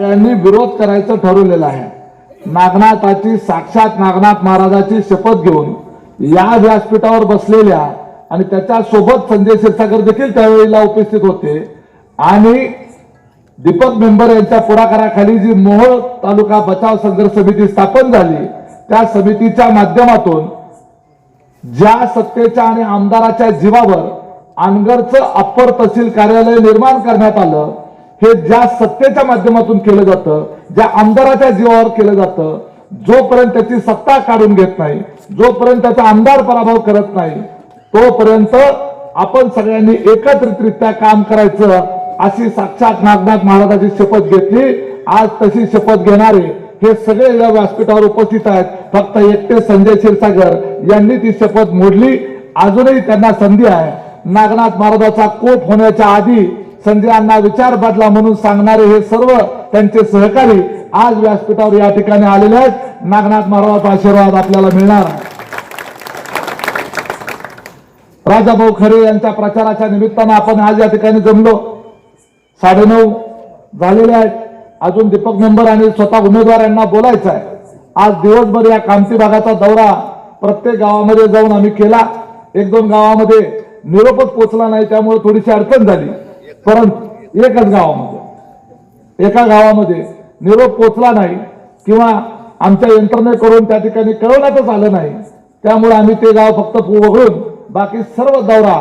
यांनी विरोध करायचं ठरवलेलं आहे. नागनाथाची साक्षात नागनाथ महाराजाची शपथ घेऊन या व्यासपीठावर बसलेल्या आणि त्याच्यासोबत संजय क्षीरसागर देखील त्यावेळेला उपस्थित होते. आणि दीपक मेंबर यांच्या पुढाकाराखाली जी मोहोळ तालुका बचाव संघर्ष समिती स्थापन झाली त्या समितीच्या माध्यमातून ज्या सत्तेच्या आणि आमदाराच्या जीवावर आनगरचं अप्पर तहसील कार्यालय निर्माण करण्यात आलं हे ज्या सत्तेच्या माध्यमातून केलं जातं ज्या आमदाराच्या जीवावर केलं जातं जोपर्यंत त्याची सत्ता काढून घेत नाही जोपर्यंत त्याचा आमदार पराभव करत नाही तोपर्यंत आपण सगळ्यांनी एकत्रितरित्या काम करायचं अशी साक्षात नागनाथ महाराजाची शपथ घेतली. आज तशी शपथ घेणारे हे सगळे या व्यासपीठावर उपस्थित आहेत. फक्त एकटे संजय क्षीरसागर यांनी ती शपथ मोडली. अजूनही त्यांना संधी आहे. नागनाथ महाराजाचा कोप होण्याच्या आधी संजयांना विचार बदला म्हणून सांगणारे हे सर्व त्यांचे सहकारी आज व्यासपीठावर या ठिकाणी आलेले आहेत. नागनाथ महाराजांचा आशीर्वाद आपल्याला मिळणार आहे. राजाभाऊ खरे यांच्या प्रचाराच्या निमित्तानं आपण आज या ठिकाणी जमलो. साडेनऊ झालेले आहेत. अजून दीपक मेंबर आणि स्वतः उमेदवार यांना बोलायचं आहे. आज दिवसभर या कामती भागाचा दौरा प्रत्येक गावामध्ये जाऊन आम्ही केला. एक दोन गावामध्ये निरोपच पोचला नाही त्यामुळे थोडीशी अडचण झाली. परंतु एकच गावामध्ये एका गावामध्ये निरोप पोचला नाही किंवा आमच्या यंत्रणेकडून त्या ठिकाणी कळवण्यातच आलं नाही. त्यामुळे आम्ही ते गाव फक्त वगळून बाकी सर्व दौरा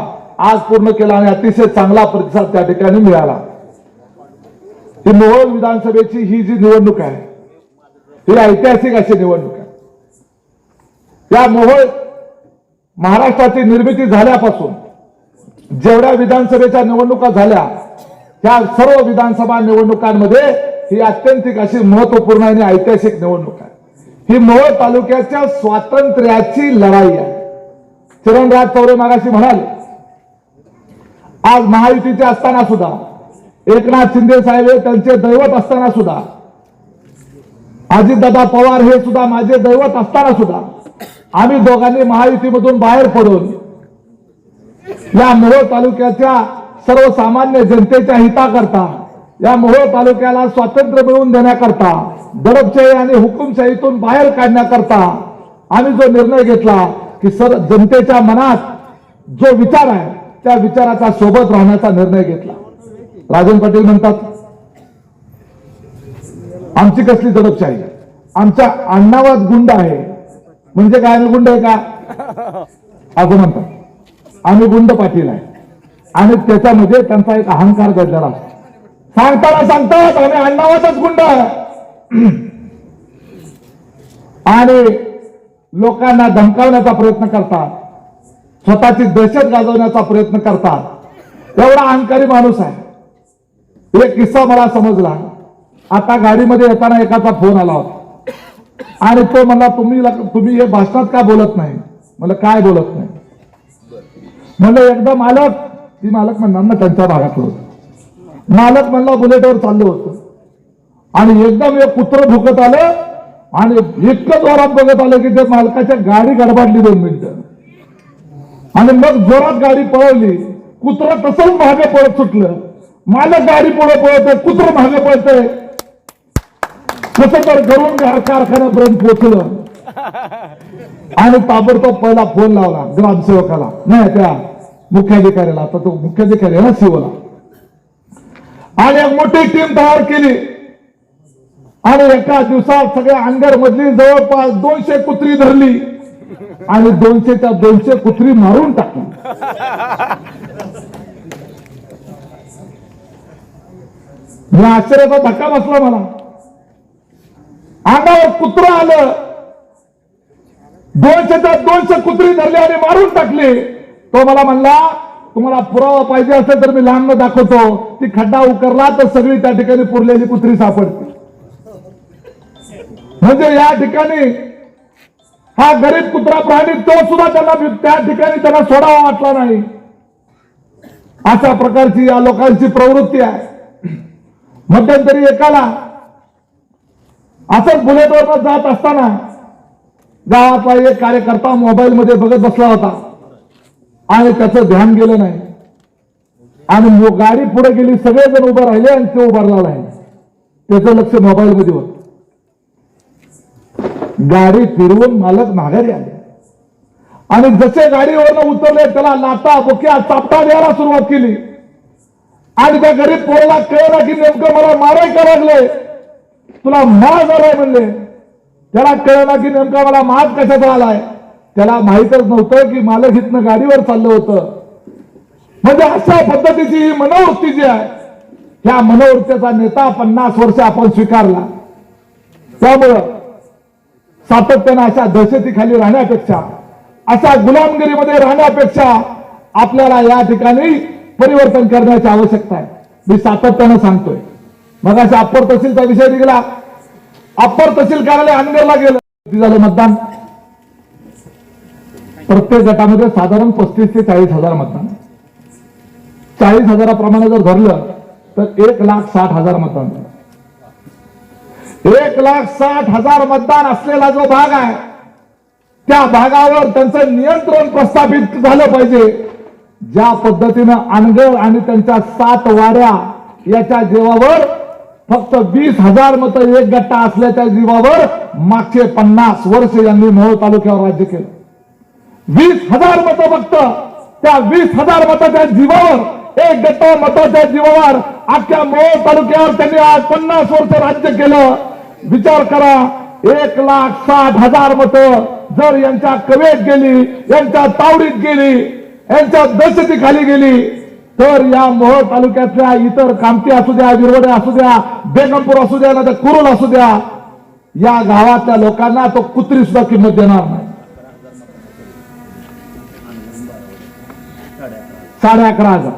आज पूर्ण केला आणि अतिशय चांगला प्रतिसाद त्या ठिकाणी मिळाला. ही मोहोळ विधानसभेची ही जी निवडणूक आहे ही ऐतिहासिक अशी निवडणूक आहे. या मोहोळ महाराष्ट्राची निर्मिती झाल्यापासून जेवढ्या विधानसभेच्या निवडणुका झाल्या त्या सर्व विधानसभा निवडणुकांमध्ये ही अत्यंतिक अशी महत्त्वपूर्ण आणि ऐतिहासिक निवडणूक आहे. ही मोहोळ तालुक्याच्या स्वातंत्र्याची लढाई आहे. चिरणराज चौरे मागाशी म्हणाले आज महायुतीचे असताना सुद्धा एकनाथ शिंदे साहेब हे त्यांचे दैवत असताना सुद्धा अजितदादा पवार हे सुद्धा माझे दैवत असताना सुद्धा आम्ही दोघांनी महायुतीमधून बाहेर पडून या मोहोळ तालुक्याच्या सर्वसामान्य जनतेच्या हिताकरता या मोहोळ तालुक्याला स्वातंत्र्य मिळवून देण्याकरता दडपशाही आणि हुकुमशाहीतून बाहेर काढण्याकरता आम्ही जो निर्णय घेतला की सर जनतेच्या मनात जो विचार आहे त्या विचाराचा सोबत राहण्याचा निर्णय घेतला. राजन पाटील म्हणतात आमची कसली दडपशाही? आमच्या अण्णावात गुंड आहे. म्हणजे काय गुंड आहे का? असं म्हणतात. आणि गुंड पाटील आहे. आणि त्याच्यामध्ये त्यांचा एक अहंकार घडलेला असतो सांगताना सांगतात आम्ही अण्णावाचाच गुंड आहे. आणि लोकांना धमकावण्याचा प्रयत्न करतात. स्वतःची दहशत गाजवण्याचा प्रयत्न करतात. एवढा अहंकारी माणूस आहे. एक किस्सा मला समजला. आता गाडीमध्ये येताना एकाचा फोन आला होता. आणि तो म्हणला तुम्ही तुम्ही हे भाषणात का बोलत नाही? मला काय बोलत नाही. म्हणलं एकदा मालक. ती मालक म्हणणार ना त्यांच्या भागातलं होतं मालक म्हणला बुलेटवर चाललो होतो. आणि एकदम एक कुत्र भुकत आलं आणि इतकं जोरात बघत आलं की ते मालकाच्या गाडी गडबडली दोन मिनिटं. आणि मग जोरात गाडी पळवली. कुत्र तसंच मागे पळत सुटलं. मालक गाडी पुढे पळतोय कुत्र मागे पळतय. कसं तर घरून कारखान्यापर्यंत पोहोचलं. आणि ताबडतोब पहिला फोन लावला ग्रामसेवकाला. नाही त्या मुख्याधिकाऱ्याला आता तो मुख्याधिकारी ना शिवला आणि एक मोठी टीम तयार केली. आणि एका दिवसात सगळ्या अंगर मधली जवळपास दोनशे कुत्री धरली. आणि दोनशेच्या दोनशे कुत्री मारून टाकली. या आश्चर्याचा धक्का बसला मला. अंगावर कुत्र आलं. दोनशेच्या दोनशे कुत्री धरले आणि मारून टाकली. तो मला म्हणला तुम्हाला पुरावा पाहिजे असेल तर मी लहान दाखवतो. ती खड्डा उकरला तर सगळी त्या ठिकाणी पुरलेली कुत्री सापडते. म्हणजे या ठिकाणी हा गरीब कुत्रा प्राणी तो सुद्धा त्यांना त्या ठिकाणी त्यांना सोडावा वाटला नाही. अशा प्रकारची या लोकांची प्रवृत्ती आहे. मध्यंतरी एकाला असंच बुलेटवर जात असताना गावातला एक कार्यकर्ता मोबाईल मध्ये बघत बसला होता. आणि त्याचं ध्यान गेलं नाही. आणि गाडी पुढे गेली सगळेजण उभं राहिले आणि ते उभारला नाही. त्याचं लक्ष मोबाईलमध्ये होत. गाडी फिरवून मालक माघारी आले. आणि जसे गाडीवरनं उतरले त्याला लाटा बोक्या चापटा द्यायला सुरुवात केली. आणि त्या गरीब पोरला कळलं की नेमकं मला माराय लागले. तुला माज झालाय म्हणले. त्याला कळलं की नेमका मला मात कशाचा आलाय? त्याला माहीतच नव्हतं की मालक इथनं गाडीवर चाललं होतं. म्हणजे अशा पद्धतीची ही मनोवृत्ती जी आहे ह्या मनोवृत्तीचा नेता पन्नास वर्ष आपण स्वीकारला. त्यामुळं सातत्यानं अशा दहशतीखाली राहण्यापेक्षा अशा गुलामगिरीमध्ये राहण्यापेक्षा आपल्याला या ठिकाणी परिवर्तन करण्याची आवश्यकता आहे. मी सातत्यानं सांगतोय. मग अशा अप्पर तहसीलचा विषय निघाला. अप्पर तहसील कार्यालय अनगरला गेलं. किती झालं मतदान? प्रत्येक गटामध्ये साधारण पस्तीस ते चाळीस हजार मतदान. चाळीस हजाराप्रमाणे जर धरलं तर एक लाख साठ हजार मतदान. एक लाख साठ हजार मतदान असलेला जो भाग आहे त्या भागावर त्यांचं नियंत्रण प्रस्थापित झालं पाहिजे. ज्या पद्धतीनं अनगळ आणि त्यांच्या सात वाड्या याच्या जीवावर फक्त वीस हजार मत एक गट्टा असल्याच्या जीवावर मागचे पन्नास वर्ष यांनी मोहोळ तालुक्यावर राज्य केलं. वीस हजार मत फक्त. त्या वीस हजार मताच्या जीवावर एक गट्टा मताच्या जीवावर अख्ख्या मोहोळ तालुक्यावर त्यांनी आज पन्नास वर्ष राज्य केलं. विचार करा एक लाख साठ हजार मत जर यांच्या कवेत गेली यांच्या तावडीत गेली यांच्या दहशतीखाली गेली तर या मोहोळ तालुक्यातल्या इतर कामती असू द्या विरवडे असू द्या बेगमपूर असू द्या ना कुरुल असू द्या या गावातल्या लोकांना तो कुत्री सुद्धा किंमत देणार नाही. साडे अकरा हजार.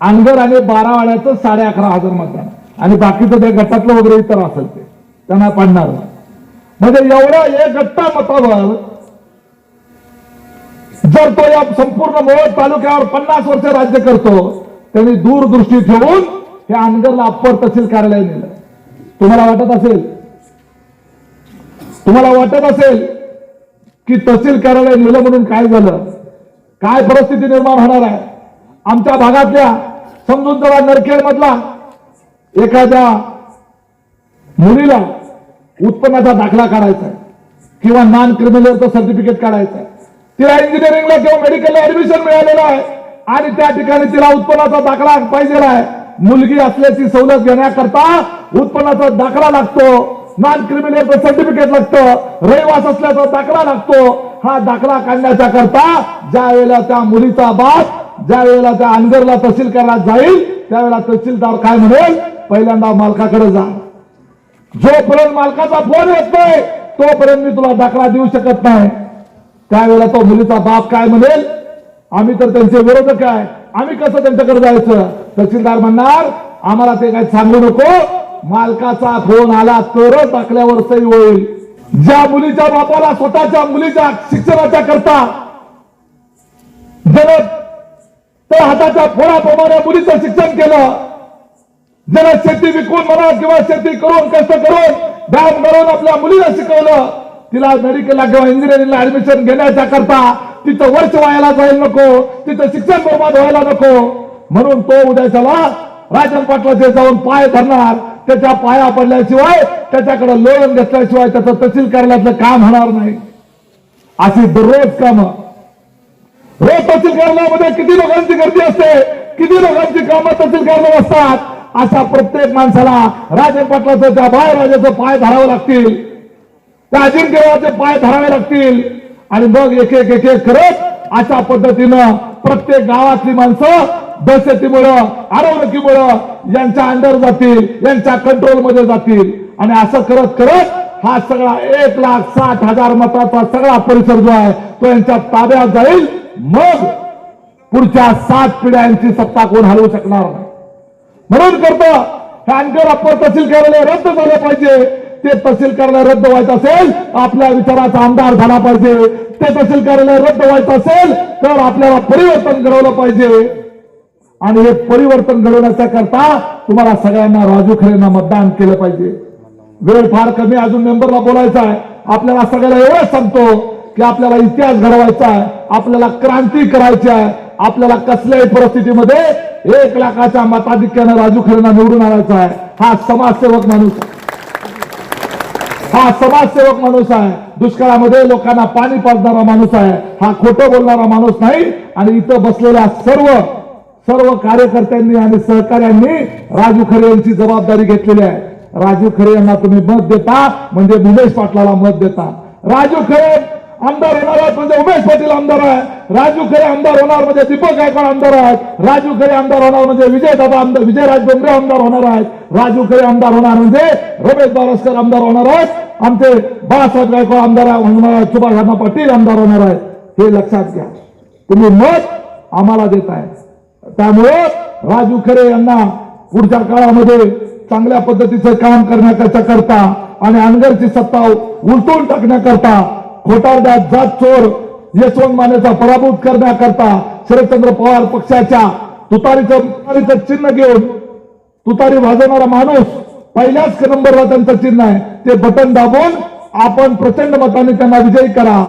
अनगर आणि बारावाड्याचं साडे अकरा हजार मतदान. आणि बाकीचं ते गटातलं वगैरे इतर असेल ते त्यांना पडणार नाही. म्हणजे एवढं एक गट्टा मतावर जर तो या संपूर्ण मोहोळ तालुक्यावर पन्नास वर्ष राज्य करतो त्यांनी दूरदृष्टी ठेवून हे अनगरला अप्पर तहसील कार्यालय नेलं. तुम्हाला वाटत असेल? तुम्हाला वाटत असेल की तहसील कार्यालय नेलं म्हणून काय झालं? काय परिस्थिती निर्माण होणार आहे? आमच्या भागातल्या समजून जरा नरखेड मधला एखाद्या मुलीला उत्पन्नाचा दाखला काढायचा आहे किंवा नॉन क्रिमिनलचं सर्टिफिकेट काढायचं आहे. तिला इंजिनिअरिंगला किंवा मेडिकलला ऍडमिशन मिळालेलं आहे. आणि त्या ठिकाणी तिला उत्पन्नाचा दाखला पाहिजे आहे. मुलगी असल्याची सवलत घेण्याकरता उत्पन्नाचा दाखला लागतो. नॉन क्रिमिनलचं सर्टिफिकेट लागतं. रहिवास असल्याचा दाखला लागतो. हा दाखला काढण्याच्या करता ज्या वेळेला त्या मुलीचा बाप ज्या वेळेला त्या अनगरला तहसील करायला जाईल त्यावेळेला तहसीलदार काय म्हणेल? पहिल्यांदा मालकाकडे जा. जोपर्यंत मालकाचा फोन येत नाही तोपर्यंत मी तुला दाखला देऊ शकत नाही. त्यावेळेला तो मुलीचा बाप काय म्हणेल? आम्ही तर त्यांचे विरोधक आहे. आम्ही कसं त्यांच्याकडे जायचं? तहसीलदार म्हणणार आम्हाला ते काय सांगू नको. मालकाचा फोन आला तरच टाकल्यावर सही होईल. ज्या मुलीच्या बापाला स्वतःच्या मुलीच्या शिक्षणाच्या करता जर त्या हाताच्या फोडाप्रमाणे मुलीचं शिक्षण केलं जर शेती विकून म्हणा किंवा शेती करून कष्ट करून डॅम करून आपल्या मुलीला शिकवलं तिला मेडिकलला किंवा इंजिनिअरिंगला ऍडमिशन घेण्याच्या करता तिथं वर्ष व्हायला जाईल नको तिथं शिक्षण बर्बाद व्हायला नको. म्हणून तो उद्याच्याला राजन पाटलाचे जाऊन पाय धरणार. त्याच्या पाया पडल्याशिवाय त्याच्याकडे लोन घेतल्याशिवाय त्याचं तहसील कार्यालयातलं काम होणार नाही. अशी दररोज कामं. रोज तहसील कार्यालयामध्ये किती लोकांची गर्दी असते किती लोकांची कामं तहसील कार्यालय असतात अशा प्रत्येक माणसाला राजन पाटलाचं त्या बाहेर राजाचं पाय धरावं लागतील. त्या अजिंक्यवाचे पाय धरावे लागतील. आणि मग एक एक एक एक करत अशा पद्धतीनं प्रत्येक गावातली माणसं दहशतीमुळं अडवणुकीमुळं यांच्या अंडर जातील यांच्या कंट्रोलमध्ये जातील. आणि असं करत करत हा सगळा एक लाख साठ हजार मताचा सगळा परिसर जो आहे तो यांच्या ताब्यात जाईल. मग पुढच्या सात पिढ्यांची सत्ता कोण हलवू शकणार? नाही म्हणून करतो. हे अनकर अप्पर तहसील कार्यालय रद्द झालं पाहिजे. ते तहसील कार्यालय रद्द व्हायचं असेल आपल्या विचाराचा आमदार झाला पाहिजे. ते तहसील कार्यालय रद्द व्हायचं असेल तर आपल्याला परिवर्तन घडवलं पाहिजे. आणि हे परिवर्तन घडवण्याच्या करता तुम्हाला सगळ्यांना राजू खरेंना मतदान केलं पाहिजे. वेळ फार कमी अजून मेंबरला बोलायचा आहे. आपल्याला सगळ्याला एवढंच सांगतो की आपल्याला इतिहास घडवायचा आहे आपल्याला क्रांती करायची आहे आपल्याला कसल्याही परिस्थितीमध्ये एक लाखाच्या मताधिक्यानं राजू खरेंना निवडून आणायचा आहे. हा समाजसेवक माणूस आहे. हा समाजसेवक माणूस आहे. दुष्काळामध्ये लोकांना पाणी पाजणारा माणूस आहे. हा खोटं बोलणारा माणूस नाही. आणि इथं बसलेल्या सर्व सर्व कार्यकर्त्यांनी आणि सहकाऱ्यांनी राजू खरे यांची जबाबदारी घेतलेली आहे. राजू खरे यांना तुम्ही मत देता म्हणजे निलेश पाटलाला मत देता. राजू खरे आमदार होणार आहेत. म्हणजे उमेश पाटील आमदार आहे राजू खरे आमदार होणार म्हणजे दीपक गायकवाड आमदार आहेत. राजू खरे आमदार होणार म्हणजे विजय दादा आमदार विजयराज डोंगरे आमदार होणार आहेत. राजू खरे आमदार होणार म्हणजे रमेश बारस्कर आमदार होणार आहेत. आमचे बाळासाहेब गायकवाड आमदार होणार आहेत. सुभाष अण्णा पाटील आमदार होणार आहेत. हे लक्षात घ्या. तुम्ही मत आम्हाला देत आहे. त्यामुळे राजू खरे यांना पुढच्या काळामध्ये चांगल्या पद्धतीचं काम करण्याकरता करता आणि अनगरची सत्ता उलटून टाकण्याकरता खोटारड्यात जात चोर यशवंत मानेचा पराभूत करण्याकरता शरदचंद्र पवार पक्षाच्या तुतारीचं तुतारीचं चिन्ह घेऊन तुतारी वाजवणारा माणूस पहिल्याच नंबरला त्यांचं चिन्ह आहे. ते बटन दाबून आपण प्रचंड मताने त्यांना विजयी करा.